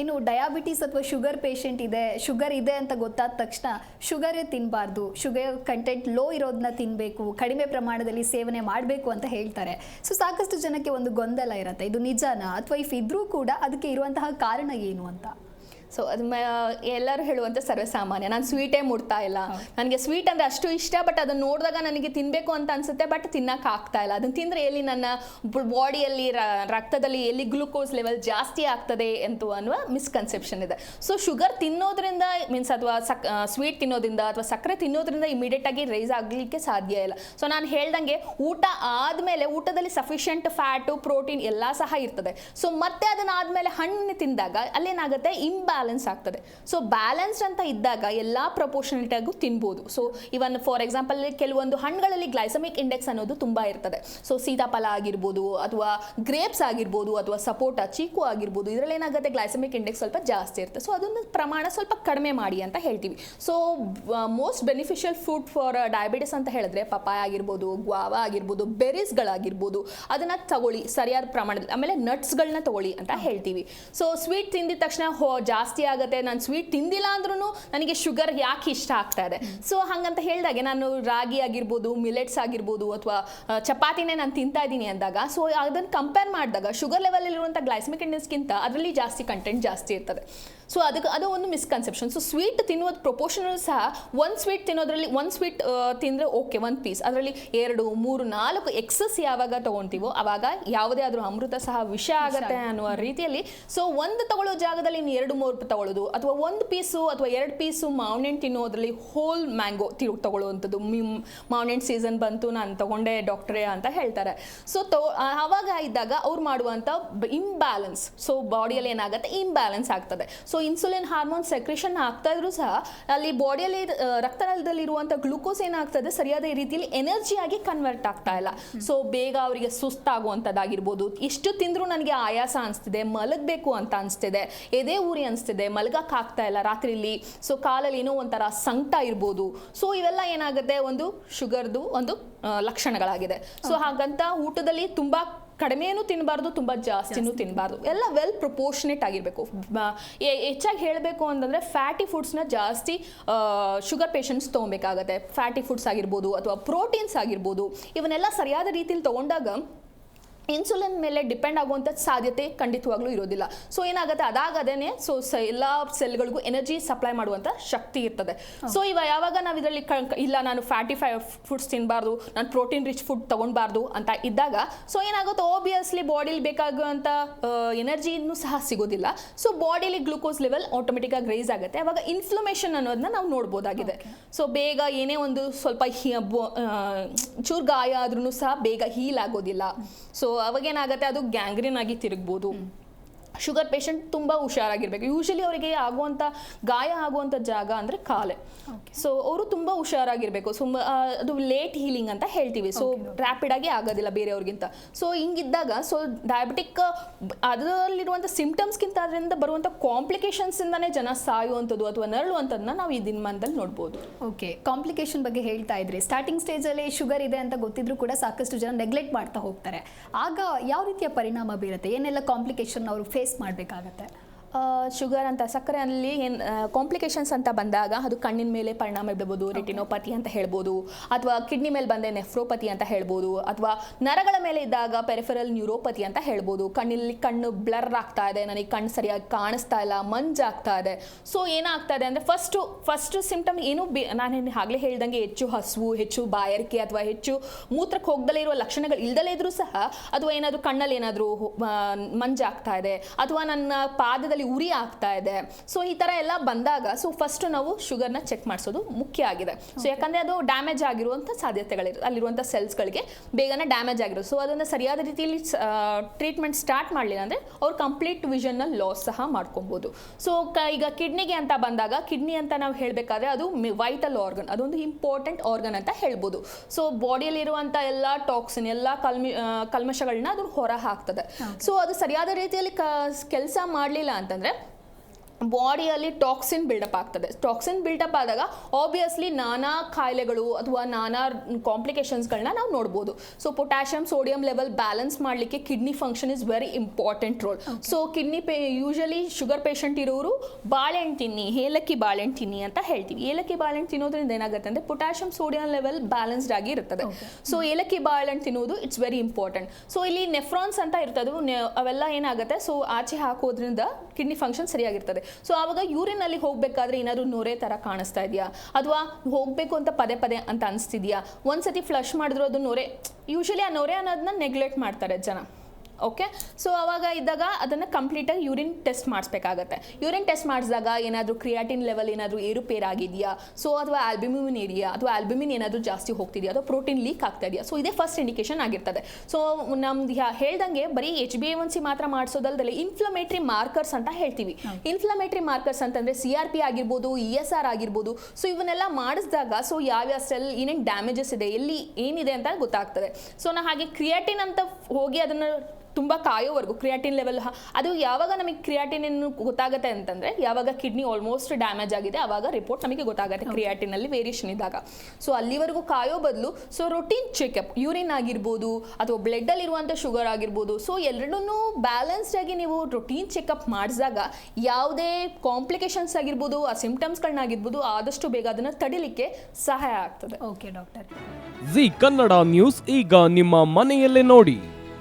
ಇನ್ನು ಡಯಾಬಿಟೀಸ್ ಅಥವಾ sugar patient ಇದೆ ಶುಗರ್ ಇದೆ ಅಂತ ಗೊತ್ತಾದ ತಕ್ಷಣ ಶುಗರೇ ತಿನ್ನಬಾರ್ದು ಶುಗರ್ ಕಂಟೆಂಟ್ ಲೋ ಇರೋದನ್ನ ತಿನ್ನಬೇಕು ಕಡಿಮೆ ಪ್ರಮಾಣದಲ್ಲಿ ಸೇವನೆ ಮಾಡಬೇಕು ಅಂತ ಹೇಳ್ತಾರೆ. ಸೊ ಸಾಕಷ್ಟು ಜನಕ್ಕೆ ಒಂದು ಗೊಂದಲ ಇರುತ್ತೆ. ಇದು ನಿಜಾನ? ಅಥವಾ ಇಫ್ ಇದ್ರೂ ಕೂಡ ಅದಕ್ಕೆ ಇರುವಂತಹ ಕಾರಣ ಏನು ಅಂತ? ಸೊ ಅದು ಎಲ್ಲರೂ ಹೇಳುವಂಥ ಸರ್ವೇಸಾಮಾನ್ಯ. ನಾನು ಸ್ವೀಟೇ ಮುಡ್ತಾ ಇಲ್ಲ. ನನಗೆ ಸ್ವೀಟ್ ಅಂದರೆ ಅಷ್ಟು ಇಷ್ಟ ಬಟ್ ಅದನ್ನು ನೋಡಿದಾಗ ನನಗೆ ತಿನ್ನಬೇಕು ಅಂತ ಅನ್ಸುತ್ತೆ ಬಟ್ ತಿನ್ನಕ್ಕೆ ಆಗ್ತಾ ಇಲ್ಲ. ಅದನ್ನು ತಿಂದರೆ ಎಲ್ಲಿ ನನ್ನ ಬಾಡಿಯಲ್ಲಿ ರಕ್ತದಲ್ಲಿ ಎಲ್ಲಿ ಗ್ಲುಕೋಸ್ ಲೆವೆಲ್ ಜಾಸ್ತಿ ಆಗ್ತದೆ ಅಂತ ಅನ್ನುವ ಮಿಸ್ಕನ್ಸೆಪ್ಷನ್ ಇದೆ. ಸೊ ಶುಗರ್ ತಿನ್ನೋದ್ರಿಂದ ಮೀನ್ಸ್ ಅಥವಾ ಸಕ್ ಸ್ವೀಟ್ ತಿನ್ನೋದ್ರಿಂದ ಅಥವಾ ಸಕ್ಕರೆ ತಿನ್ನೋದ್ರಿಂದ ಇಮಿಡಿಯೇಟ್ ಆಗಿ ರೈಸ್ ಆಗಲಿಕ್ಕೆ ಸಾಧ್ಯ ಇಲ್ಲ. ಸೊ ನಾನು ಹೇಳ್ದಂಗೆ ಊಟ ಆದಮೇಲೆ ಊಟದಲ್ಲಿ ಸಫಿಷಿಯಂಟ್ ಫ್ಯಾಟು ಪ್ರೋಟೀನ್ ಎಲ್ಲ ಸಹ ಇರ್ತದೆ. ಸೊ ಮತ್ತೆ ಅದನ್ನ ಆದಮೇಲೆ ಹಣ್ಣು ತಿಂದಾಗ ಅಲ್ಲೇನಾಗುತ್ತೆ? ಇಂಬ್ಯಾಲೆನ್ಸ್ ಆಗ್ತದೆ. ಸೊ ಬ್ಯಾಲೆನ್ಸ್ಡ್ ಅಂತ ಇದ್ದಾಗ ಎಲ್ಲ ಪ್ರಪೋರ್ಷನಲಿಟಿಯಾಗೂ ಆಗು ತಿನ್ಬೋದು. ಸೊ ಇವನ್ ಫಾರ್ ಎಕ್ಸಾಂಪಲ್ ಕೆಲವೊಂದು ಹಣ್ಣುಗಳಲ್ಲಿ ಗ್ಲೈಸಮಿಕ್ ಇಂಡೆಕ್ಸ್ ಅನ್ನೋದು ತುಂಬಾ ಇರ್ತದೆ. ಸೊ ಸೀತಾಫಲ ಆಗಿರ್ಬೋದು ಅಥವಾ ಗ್ರೇಪ್ಸ್ ಆಗಿರ್ಬೋದು ಅಥವಾ ಸಪೋಟ ಚೀಕು ಆಗಿರ್ಬೋದು ಇದರಲ್ಲಿ ಏನಾಗುತ್ತೆ? ಗ್ಲೈಸಮಿಕ್ ಇಂಡೆಕ್ಸ್ ಸ್ವಲ್ಪ ಜಾಸ್ತಿ ಇರುತ್ತೆ. ಸೊ ಅದೊಂದು ಪ್ರಮಾಣ ಸ್ವಲ್ಪ ಕಡಿಮೆ ಮಾಡಿ ಅಂತ ಹೇಳ್ತೀವಿ. So most beneficial food for diabetes ಅಂತ ಹೇಳಿದ್ರೆ ಪಪಾಯ ಆಗಿರ್ಬೋದು ಗ್ವಾವ ಆಗಿರ್ಬೋದು ಬೆರೀಸ್ಗಳಾಗಿರ್ಬೋದು ಅದನ್ನ ತಗೊಳ್ಳಿ. ಸರಿಯಾದ ಪ್ರಮಾಣದಲ್ಲಿ ಆಮೇಲೆ ನಟ್ಸ್ಗಳನ್ನ ತಗೊಳ್ಳಿ ಅಂತ ಹೇಳ್ತೀವಿ. ಸೊ ಸ್ವೀಟ್ ತಿಂದಿದ ತಕ್ಷಣ ಹೋ ಜಾಸ್ತಿ ಆಗುತ್ತೆ ನಾನು ಸ್ವೀಟ್ ತಿಂದಿಲ್ಲ ಅಂದ್ರೂ ನನಗೆ ಶುಗರ್ ಯಾಕೆ ಇಷ್ಟ ಆಗ್ತಾ ಇದೆ? ಸೊ ಹಂಗಂತ ಹೇಳಿದಾಗೆ ನಾನು ರಾಗಿ ಆಗಿರ್ಬೋದು ಮಿಲೆಟ್ಸ್ ಆಗಿರ್ಬೋದು ಅಥವಾ ಚಪಾತಿನೇ ನಾನು ತಿಂತಾ ಇದ್ದೀನಿ ಅಂದಾಗ ಸೊ ಅದನ್ನು ಕಂಪೇರ್ ಮಾಡಿದಾಗ ಶುಗರ್ ಲೆವೆಲ್ ಇರುವಂಥ ಗ್ಲೈಸ್ಮಿಕ್ ಇಂಡೆಕ್ಸ್ಗಿಂತ ಅದರಲ್ಲಿ ಜಾಸ್ತಿ ಕಂಟೆಂಟ್ ಜಾಸ್ತಿ ಇರ್ತದೆ. ಸೊ ಅದಕ್ಕೆ ಅದು ಒಂದು ಮಿಸ್ಕನ್ಸೆಪ್ಷನ್ ಸೊ ಸ್ವೀಟ್ ತಿನ್ನುವುದು ಪ್ರೊಪೋರ್ಷನಲ್ ಸಹ ಒಂದು ಸ್ವೀಟ್ ತಿನ್ನೋದ್ರಲ್ಲಿ ಒಂದು ಸ್ವೀಟ್ ತಿಂದರೆ ಓಕೆ ಒಂದು ಪೀಸ್ ಅದರಲ್ಲಿ ಎರಡು ಮೂರು ನಾಲ್ಕು ಎಕ್ಸಸ್ ಯಾವಾಗ ತೊಗೊತೀವೋ ಅವಾಗ ಯಾವುದೇ ಆದರೂ ಅಮೃತ ಸಹ ವಿಷ ಆಗುತ್ತೆ ಅನ್ನುವ ರೀತಿಯಲ್ಲಿ. ಸೊ ಒಂದು ತಗೊಳ್ಳೋ ಜಾಗದಲ್ಲಿ ನೀವು ಎರಡು ಮೂರು ತಗೊಳ್ಳೋದು ಅಥವಾ ಒಂದು ಪೀಸು ಅಥವಾ ಎರಡು ಪೀಸು ಮಾವಿನಣ್ಣು ತಿನ್ನೋದ್ರಲ್ಲಿ ಹೋಲ್ ಮ್ಯಾಂಗೋ ತಿರು ತಗೊಳ್ಳುವಂಥದ್ದು. ಮಾವಿನಣ್ಣು ಸೀಸನ್ ಬಂತು, ನಾನು ತಗೊಂಡೆ ಡಾಕ್ಟ್ರೇ ಅಂತ ಹೇಳ್ತಾರೆ. ಸೊ ತೊ ಆವಾಗ ಇದ್ದಾಗ ಅವ್ರು ಮಾಡುವಂಥ ಇಂಬ್ಯಾಲೆನ್ಸ್ ಸೊ ಬಾಡಿಯಲ್ಲಿ ಏನಾಗುತ್ತೆ? ಇಂಬ್ಯಾಲೆನ್ಸ್ ಆಗ್ತದೆ. ಸೊ ಇನ್ಸುಲಿನ್ ಹಾರ್ಮೋನ್ ಸೆಕ್ರೇಷನ್ ಆಗ್ತಾ ಇದ್ರೂ ಸಹ ಅಲ್ಲಿ ಬಾಡಿಯಲ್ಲಿ ರಕ್ತನಾಳದಲ್ಲಿ ಗ್ಲುಕೋಸ್ ಏನಾಗ್ತದೆ? ಸರಿಯಾದ ರೀತಿಯಲ್ಲಿ ಎನರ್ಜಿಯಾಗಿ ಕನ್ವರ್ಟ್ ಆಗ್ತಾ ಇಲ್ಲ. ಸೊ ಬೇಗ ಅವರಿಗೆ ಸುಸ್ತಾಗುವಂಥದ್ದಾಗಿರ್ಬೋದು. ಇಷ್ಟು ತಿಂದರೂ ನನಗೆ ಆಯಾಸ ಅನಿಸ್ತಿದೆ, ಮಲಗಬೇಕು ಅಂತ ಅನಿಸ್ತಿದೆ. ಎದೆ ಊರಿ ಅನಿಸ್ತಿದೆ. ಮಲಗಕ್ಕೆ ಆಗ್ತಾ ಇಲ್ಲ ರಾತ್ರಿಲಿ. ಸೊ ಕಾಲಲ್ಲಿ ಏನೋ ಒಂಥರ ಸಂಕಟ ಇರ್ಬೋದು. ಸೊ ಇವೆಲ್ಲ ಏನಾಗುತ್ತೆ? ಒಂದು ಶುಗರ್ದು ಒಂದು ಲಕ್ಷಣಗಳಾಗಿದೆ. ಸೊ ಹಾಗಂತ ಊಟದಲ್ಲಿ ತುಂಬಾ ಕಡಿಮೆನೂ ತಿನ್ನಬಾರ್ದು ತುಂಬ ಜಾಸ್ತಿನೂ ತಿನ್ನಬಾರ್ದು ಎಲ್ಲ ವೆಲ್ ಪ್ರಪೋರ್ಷನೇಟ್ ಆಗಿರಬೇಕು. ಹೆಚ್ಚಾಗಿ ಹೇಳಬೇಕು ಅಂತಂದರೆ ಫ್ಯಾಟಿ ಫುಡ್ಸ್ನ ಜಾಸ್ತಿ ಶುಗರ್ ಪೇಷಂಟ್ಸ್ ತೊಗೊಬೇಕಾಗತ್ತೆ. ಫ್ಯಾಟಿ ಫುಡ್ಸ್ ಆಗಿರ್ಬೋದು ಅಥವಾ ಪ್ರೋಟೀನ್ಸ್ ಆಗಿರ್ಬೋದು. ಇವನ್ನೆಲ್ಲ ಸರಿಯಾದ ರೀತಿಯಲ್ಲಿ ತೊಗೊಂಡಾಗ ಇನ್ಸುಲಿನ್ ಮೇಲೆ ಡಿಪೆಂಡ್ ಆಗುವಂಥ ಸಾಧ್ಯತೆ ಖಂಡಿತವಾಗ್ಲೂ ಇರೋದಿಲ್ಲ. ಸೊ ಏನಾಗುತ್ತೆ? ಅದಾಗದೇನೆ ಸೊ ಸ ಎಲ್ಲ ಸೆಲ್ಗಳಿಗೂ ಎನರ್ಜಿ ಸಪ್ಲೈ ಮಾಡುವಂಥ ಶಕ್ತಿ ಇರ್ತದೆ. ಸೊ ಇವಾಗ ಯಾವಾಗ ನಾವು ಇದರಲ್ಲಿ ಇಲ್ಲ ನಾನು ಫ್ಯಾಟಿ ಫೈ ಫುಡ್ಸ್ ತಿನ್ನಬಾರ್ದು ನಾನು ಪ್ರೋಟೀನ್ ರಿಚ್ ಫುಡ್ ತೊಗೊಳ್ಬಾರ್ದು ಅಂತ ಇದ್ದಾಗ ಸೊ ಏನಾಗುತ್ತೆ? ಓಬಿಯಸ್ಲಿ ಬಾಡಿಲಿ ಬೇಕಾಗುವಂಥ ಎನರ್ಜಿನೂ ಸಹ ಸಿಗೋದಿಲ್ಲ. ಸೊ ಬಾಡಿಲಿ ಗ್ಲೂಕೋಸ್ ಲೆವೆಲ್ ಆಟೋಮೆಟಿಕಾಗಿ ರೈಸ್ ಆಗುತ್ತೆ. ಅವಾಗ ಇನ್ಫ್ಲಮೇಷನ್ ಅನ್ನೋದನ್ನ ನಾವು ನೋಡ್ಬೋದಾಗಿದೆ. ಸೊ ಬೇಗ ಏನೇ ಒಂದು ಸ್ವಲ್ಪ ಚೂರು ಗಾಯ ಆದ್ರೂ ಸಹ ಬೇಗ ಹೀಲ್ ಆಗೋದಿಲ್ಲ. ಸೊ ಅವಾಗೇನಾಗುತ್ತೆ? ಅದು ಗ್ಯಾಂಗ್ರೀನ್ ಆಗಿ ತಿರುಗ್ಬೋದು. ಶುಗರ್ ಪೇಷಂಟ್ ತುಂಬ ಹುಷಾರಾಗಿರ್ಬೇಕು. ಯೂಶಲಿ ಅವರಿಗೆ ಆಗುವಂಥ ಗಾಯ ಆಗುವಂಥ ಜಾಗ ಅಂದರೆ ಕಾಲೆ. ಸೊ ಅವರು ತುಂಬ ಹುಷಾರಾಗಿರಬೇಕು. ಸುಮ್ಮ ಅದು ಲೇಟ್ ಹೀಲಿಂಗ್ ಅಂತ ಹೇಳ್ತೀವಿ. ಸೊ ರ್ಯಾಪಿಡ್ ಆಗಿ ಆಗೋದಿಲ್ಲ ಬೇರೆಯವ್ರಿಗಿಂತ. ಸೊ ಹಿಂಗಿದ್ದಾಗ ಸೊ ಡಯಾಬಿಟಿಕ್ ಅದರಲ್ಲಿರುವಂಥ ಸಿಂಪ್ಟಮ್ಸ್ಗಿಂತ ಅದರಿಂದ ಬರುವಂಥ ಕಾಂಪ್ಲಿಕೇಶನ್ಸಿಂದನೇ ಜನ ಸಾಯುವಂಥದ್ದು ಅಥವಾ ನರಳುವಂಥದ್ದನ್ನ ನಾವು ಈ ದಿನಮಾನದಲ್ಲಿ ನೋಡ್ಬೋದು. ಓಕೆ ಕಾಂಪ್ಲಿಕೇಶನ್ ಬಗ್ಗೆ ಹೇಳ್ತಾ ಇದ್ರಿ. ಸ್ಟಾರ್ಟಿಂಗ್ ಸ್ಟೇಜಲ್ಲಿ ಶುಗರ್ ಇದೆ ಅಂತ ಗೊತ್ತಿದ್ರು ಕೂಡ ಸಾಕಷ್ಟು ಜನ ನೆಗ್ಲೆಕ್ಟ್ ಮಾಡ್ತಾ ಹೋಗ್ತಾರೆ. ಆಗ ಯಾವ ರೀತಿಯ ಪರಿಣಾಮ ಬೀರುತ್ತೆ? ಏನೆಲ್ಲ ಕಾಂಪ್ಲಿಕೇಶನ್ ಅವರು ಫೇಸ್ ಮಾಡಬೇಕಾಗತ್ತೆ. ಶುಗರ್ ಅಂತ ಸಕ್ಕರೆ ಅಲ್ಲಿ ಏನು ಕಾಂಪ್ಲಿಕೇಶನ್ಸ್ ಅಂತ ಬಂದಾಗ ಅದು ಕಣ್ಣಿನ ಮೇಲೆ ಪರಿಣಾಮ ಬೀಳ್ಬೋದು ರೆಟಿನೋಪತಿ ಅಂತ ಹೇಳ್ಬೋದು ಅಥವಾ ಕಿಡ್ನಿ ಮೇಲೆ ಬಂದೆ ನೆಫ್ರೋಪತಿ ಅಂತ ಹೇಳ್ಬೋದು ಅಥವಾ ನರಗಳ ಮೇಲೆ ಇದ್ದಾಗ ಪೆರಿಫರಲ್ ನ್ಯೂರೋಪತಿ ಅಂತ ಹೇಳ್ಬೋದು. ಕಣ್ಣಲ್ಲಿ ಕಣ್ಣು ಬ್ಲರ್ ಆಗ್ತಾ ಇದೆ ನನಗೆ ಕಣ್ಣು ಸರಿಯಾಗಿ ಕಾಣಿಸ್ತಾ ಇಲ್ಲ ಮಂಜಾಗ್ತಾ ಇದೆ. ಸೊ ಏನಾಗ್ತಾ ಇದೆ ಅಂದರೆ ಫಸ್ಟು ಫಸ್ಟ್ ಸಿಂಪ್ಟಮ್ ಏನು ಬಿ ನಾನು ಆಗಲೇ ಹೇಳ್ದಂಗೆ ಹೆಚ್ಚು ಹಸುವು ಹೆಚ್ಚು ಬಾಯಾರಿಕೆ ಅಥವಾ ಹೆಚ್ಚು ಮೂತ್ರಕ್ಕೆ ಹೋಗ್ದಲೇ ಇರುವ ಲಕ್ಷಣಗಳು ಇಲ್ದಲೇ ಇದ್ರೂ ಸಹ ಅಥವಾ ಏನಾದರೂ ಕಣ್ಣಲ್ಲಿ ಏನಾದರೂ ಮಂಜಾಗ್ತಾ ಇದೆ. ಅಥವಾ ನನ್ನ ಪಾದದಲ್ಲಿ ಉರಿ ಆಗ್ತಾ ಇದೆ. ಸೊ ಈ ಥರ ಎಲ್ಲ ಬಂದಾಗ ಸೊ ಫಸ್ಟ್ ನಾವು ಶುಗರ್ನ ಚೆಕ್ ಮಾಡಿಸೋದು ಮುಖ್ಯ ಆಗಿದೆ. ಸೊ ಯಾಕಂದರೆ ಅದು ಡ್ಯಾಮೇಜ್ ಆಗಿರುವಂಥ ಸಾಧ್ಯತೆಗಳಿರುತ್ತೆ ಅಲ್ಲಿರುವಂಥ ಸೆಲ್ಸ್ಗಳಿಗೆ ಬೇಗನೆ ಡ್ಯಾಮೇಜ್ ಆಗಿರೋದು. ಸೊ ಅದನ್ನು ಸರಿಯಾದ ರೀತಿಯಲ್ಲಿ ಟ್ರೀಟ್ಮೆಂಟ್ ಸ್ಟಾರ್ಟ್ ಮಾಡಲಿಲ್ಲ ಅಂದರೆ ಅವ್ರು ಕಂಪ್ಲೀಟ್ ವಿಷನ್ನ ಲಾಸ್ ಸಹ ಮಾಡ್ಕೊಬೋದು. ಸೊ ಕ ಈಗ ಕಿಡ್ನಿಗೆ ಅಂತ ಬಂದಾಗ ಕಿಡ್ನಿ ಅಂತ ನಾವು ಹೇಳಬೇಕಾದ್ರೆ ಅದು ವೈಟಲ್ ಆರ್ಗನ್ ಅದೊಂದು ಇಂಪಾರ್ಟೆಂಟ್ ಆರ್ಗನ್ ಅಂತ ಹೇಳ್ಬೋದು. ಸೊ ಬಾಡಿಯಲ್ಲಿರುವಂಥ ಎಲ್ಲ ಟಾಕ್ಸಿನ್ ಎಲ್ಲ ಕಲ್ಮಿ ಕಲ್ಮಶಗಳನ್ನ ಅದು ಹೊರ ಹಾಕ್ತದೆ ಸೊ ಅದು ಸರಿಯಾದ ರೀತಿಯಲ್ಲಿ ಕ ಕೆಲಸ ಮಾಡಲಿಲ್ಲ ಅಂತಂದರೆ ಬಾಡಿಯಲ್ಲಿ ಟಾಕ್ಸಿನ್ ಬಿಲ್ಡಪ್ ಆಗ್ತದೆ. ಟಾಕ್ಸಿನ್ ಬಿಲ್ಡಪ್ ಆದಾಗ ಆಬ್ವಿಯಸ್ಲಿ ನಾನಾ ಕಾಯಿಲೆಗಳು ಅಥವಾ ನಾನಾ ಕಾಂಪ್ಲಿಕೇಶನ್ಸ್ಗಳನ್ನ ನಾವು ನೋಡ್ಬೋದು. So potassium sodium level balance ಮಾಡಲಿಕ್ಕೆ kidney function is very important role so kidney pay usually sugar patient ಇರೋರು ಬಾಳೆಹಣ್ಣು ತಿನ್ನಿ ಏಲಕ್ಕಿ ಬಾಳೆಹಣ್ಣು ತಿನ್ನಿ ಅಂತ ಹೇಳ್ತೀವಿ. ಏಲಕ್ಕಿ ಬಾಳೆಹಣ್ಣು ತಿನ್ನೋದ್ರಿಂದ ಏನಾಗುತ್ತೆ ಅಂದರೆ ಪೊಟ್ಯಾಷಿಯಂ ಸೋಡಿಯಂ ಲೆವೆಲ್ ಬ್ಯಾಲೆನ್ಸ್ಡ್ ಆಗಿ ಇರ್ತದೆ. ಸೊ ಏಲಕ್ಕಿ ಬಾಳೆಹಣ್ಣು ತಿನ್ನೋದು ಇಟ್ಸ್ ವೆರಿ ಇಂಪಾರ್ಟೆಂಟ್ ಸೊ ಇಲ್ಲಿ ನೆಫ್ರಾನ್ಸ್ ಅಂತ ಇರ್ತದೆ. ಅವೆಲ್ಲ ಏನಾಗುತ್ತೆ? ಸೊ ಆಚೆ ಹಾಕೋದ್ರಿಂದ ಕಿಡ್ನಿ ಫಂಕ್ಷನ್ ಸರಿಯಾಗಿರ್ತದೆ. ಸೊ ಆವಾಗ ಯೂರಿನಲ್ಲಿ ಅಲ್ಲಿ ಏನಾದರೂ ಏನಾದ್ರು ನೊರೆ ಥರ ಕಾಣಿಸ್ತಾ ಇದೆಯಾ? ಅಥವಾ ಹೋಗಬೇಕು ಅಂತ ಪದೇ ಪದೇ ಅಂತ ಅನಿಸ್ತಿದ್ಯಾ? ಒಂದ್ಸತಿ ಫ್ಲಶ್ ಮಾಡಿದ್ರು ಅದು ನೊರೆ ಯೂಶಲಿ ಆ ನೊರೆ ಅನ್ನೋದನ್ನ ನೆಗ್ಲೆಕ್ಟ್ ಮಾಡ್ತಾರೆ ಜನ. ಓಕೆ ಸೊ ಅವಾಗ ಇದ್ದಾಗ ಅದನ್ನು ಕಂಪ್ಲೀಟಾಗಿ ಯೂರಿನ್ ಟೆಸ್ಟ್ ಮಾಡಿಸ್ಬೇಕಾಗತ್ತೆ. ಯೂರಿನ್ ಟೆಸ್ಟ್ ಮಾಡಿಸಿದಾಗ ಏನಾದರೂ ಕ್ರಿಯಾಟಿನ್ ಲೆವೆಲ್ ಏನಾದರೂ ಏರುಪೇರಾಗಿದೆಯಾ ಸೊ ಅಥವಾ ಆಲ್ಬಿಮಿನ್ ಇದೆಯಾ ಅಥವಾ ಆಲ್ಬಿಮಿನ್ ಏನಾದರೂ ಜಾಸ್ತಿ ಹೋಗ್ತಿದೆಯಾ? ಅಥವಾ ಪ್ರೋಟೀನ್ ಲೀಕ್ ಆಗ್ತಾ ಇದೆಯಾ? ಸೊ ಇದೇ ಫಸ್ಟ್ ಇಂಡಿಕೇಶನ್ ಆಗಿರ್ತದೆ. ಸೊ ನಮ್ದು ಹೇಳ್ದಂಗೆ ಬರೀ H B A one C ಮಾತ್ರ ಮಾಡಿಸೋದಲ್ಲದೆ ಇನ್ಫ್ಲಮೇಟ್ರಿ ಮಾರ್ಕರ್ಸ್ ಅಂತ ಹೇಳ್ತೀವಿ. ಇನ್ಫ್ಲಮೇಟ್ರಿ ಮಾರ್ಕರ್ಸ್ ಅಂತಂದರೆ ಸಿ ಆರ್ ಪಿ ಆಗಿರ್ಬೋದು ಇ ಎಸ್ ಆರ್ ಆಗಿರ್ಬೋದು. ಸೊ ಇವನ್ನೆಲ್ಲ ಮಾಡಿಸಿದಾಗ ಸೊ ಯಾವ್ಯಾವ ಸೆಲ್ ಏನೇನು ಡ್ಯಾಮೇಜಸ್ ಇದೆ ಎಲ್ಲಿ ಏನಿದೆ ಅಂತ ಗೊತ್ತಾಗ್ತದೆ. ಸೊ ನಾ ಹಾಗೆ ಕ್ರಿಯಾಟಿನ್ ಅಂತ ಹೋಗಿ ಅದನ್ನು ತುಂಬ ಕಾಯೋವರೆಗೂ ಕ್ರಿಯಾಟಿನ್ ಲೆವೆಲ್ ಅದು ಯಾವಾಗ ನಮಗೆ ಕ್ರಿಯಾಟಿನ್ ಗೊತ್ತಾಗುತ್ತೆ ಅಂತಂದರೆ ಯಾವಾಗ ಕಿಡ್ನಿ ಆಲ್ಮೋಸ್ಟ್ ಡ್ಯಾಮೇಜ್ ಆಗಿದೆ ಆವಾಗ ರಿಪೋರ್ಟ್ ನಮಗೆ ಗೊತ್ತಾಗುತ್ತೆ ಕ್ರಿಯಾಟಿನಲ್ಲಿ ವೇರಿಯೇಷನ್ ಇದ್ದಾಗ. ಸೊ ಅಲ್ಲಿವರೆಗೂ ಕಾಯೋ ಬದಲು ಸೊ ರೊಟೀನ್ ಚೆಕಪ್ ಯೂರಿನ್ ಆಗಿರ್ಬೋದು ಅಥವಾ ಬ್ಲಡ್ಡಲ್ಲಿ ಇರುವಂಥ ಶುಗರ್ ಆಗಿರ್ಬೋದು ಸೊ ಎರಡನ್ನೂ ಬ್ಯಾಲೆನ್ಸ್ಡ್ ಆಗಿ ನೀವು ರೊಟೀನ್ ಚೆಕಪ್ ಮಾಡಿಸಿದಾಗ ಯಾವುದೇ ಕಾಂಪ್ಲಿಕೇಶನ್ಸ್ ಆಗಿರ್ಬೋದು ಆ ಸಿಂಪ್ಟಮ್ಸ್ಗಳನ್ನಾಗಿರ್ಬೋದು ಆದಷ್ಟು ಬೇಗ ಅದನ್ನು ತಡಿಲಿಕ್ಕೆ ಸಹಾಯ ಆಗ್ತದೆ. Okay doctor Zee Kannada news ಈಗ ನಿಮ್ಮ ಮನೆಯಲ್ಲೇ ನೋಡಿ.